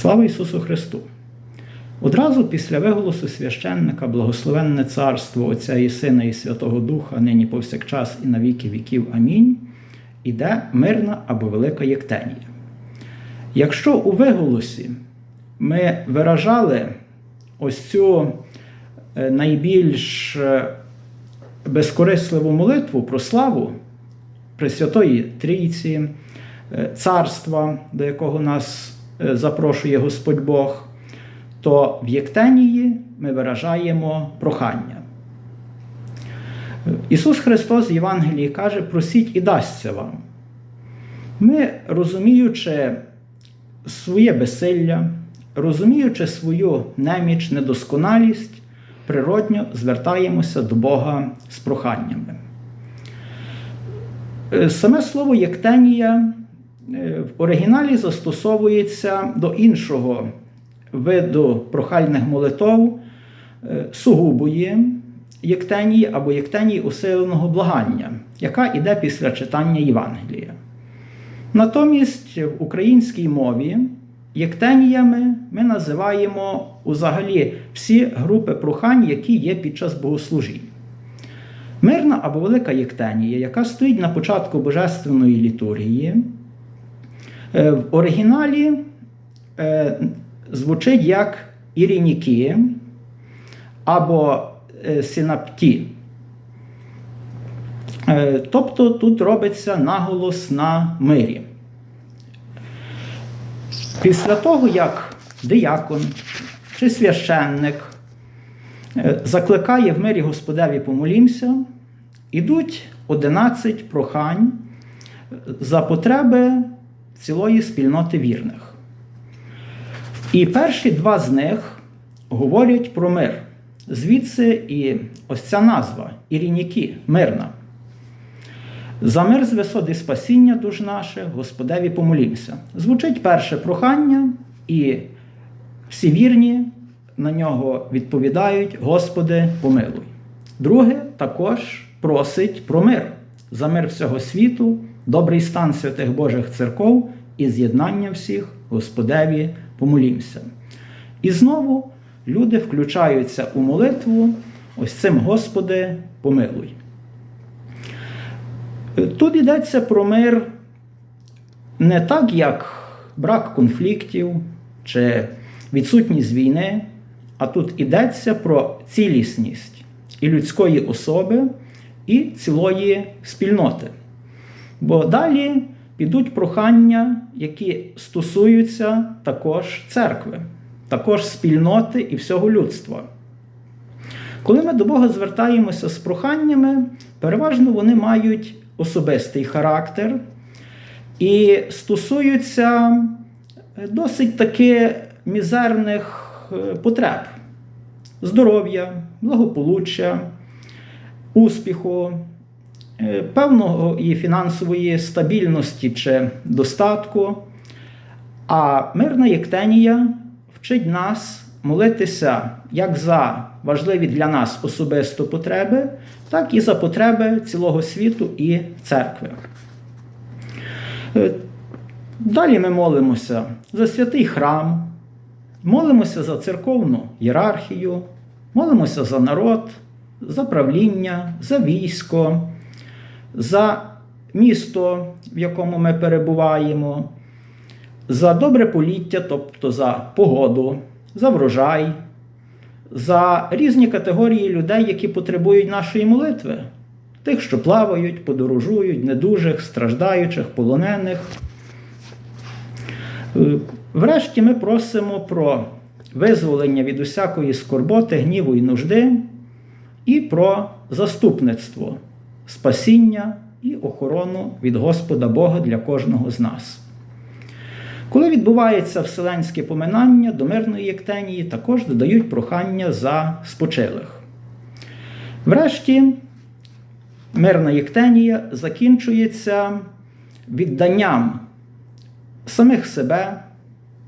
Слава Ісусу Христу! Одразу після виголосу священника, благословенне царство Отця і Сина і Святого Духа, нині повсякчас і на віки віків. Амінь. Іде мирна або велика єктенія. Якщо у виголосі ми виражали ось цю е, найбільш е, безкорисливу молитву про славу Пресвятої Трійці, е, царства, до якого нас запрошує Господь Бог, то в Єктенії ми виражаємо прохання. Ісус Христос в Євангелії каже: просіть і дасться вам. Ми, розуміючи своє безсилля, розуміючи свою неміч, недосконалість, природньо звертаємося до Бога з проханнями. Саме слово Єктенія в оригіналі застосовується до іншого виду прохальних молитов сугубої єктенії або єктенії усиленого благання, яка йде після читання Євангелія. Натомість в українській мові єктеніями ми називаємо взагалі всі групи прохань, які є під час богослужінь. Мирна або велика єктенія, яка стоїть на початку Божественної літургії, в оригіналі звучить як ірініки або синапті. Тобто тут робиться наголос на мирі. Після того, як диякон чи священник закликає в мирі Господеві помолімся, ідуть 11 прохань за потреби цілої спільноти вірних. І перші два з них говорять про мир. Звідси і ось ця назва Ірініки, мирна. За мир з висоти спасіння душ наших, Господеві помолімся. Звучить перше прохання, і всі вірні на нього відповідають: Господи, помилуй. Друге також просить про мир, за мир всього світу, добрий стан святих Божих церков і з'єднання всіх, Господеві помолімся. І знову люди включаються у молитву ось цим Господи, помилуй. Тут йдеться про мир не так, як брак конфліктів чи відсутність війни, а тут йдеться про цілісність і людської особи, і цілої спільноти. Бо далі підуть прохання, які стосуються також церкви, також спільноти і всього людства. Коли ми до Бога звертаємося з проханнями, переважно вони мають особистий характер і стосуються досить таки мізерних потреб: здоров'я, благополуччя, успіху, певного і фінансової стабільності чи достатку. А мирна Єктенія вчить нас молитися як за важливі для нас особисто потреби, так і за потреби цілого світу і церкви. Далі ми молимося за святий храм, молимося за церковну ієрархію, молимося за народ, за правління, за військо, за місто, в якому ми перебуваємо, за добре поліття, тобто за погоду, за врожай, за різні категорії людей, які потребують нашої молитви, тих, що плавають, подорожують, недужих, страждаючих, полонених. Врешті ми просимо про визволення від усякої скорботи, гніву і нужди, і про заступництво, спасіння і охорону від Господа Бога для кожного з нас. Коли відбувається вселенське поминання до мирної єктенії, також додають прохання за спочилих. Врешті, мирна єктенія закінчується відданням самих себе,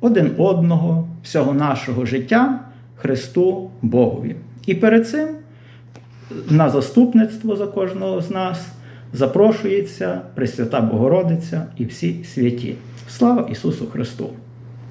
один одного, всього нашого життя Христу Богові. І перед цим на заступництво за кожного з нас запрошується Пресвята Богородиця і всі святі. Слава Ісусу Христу!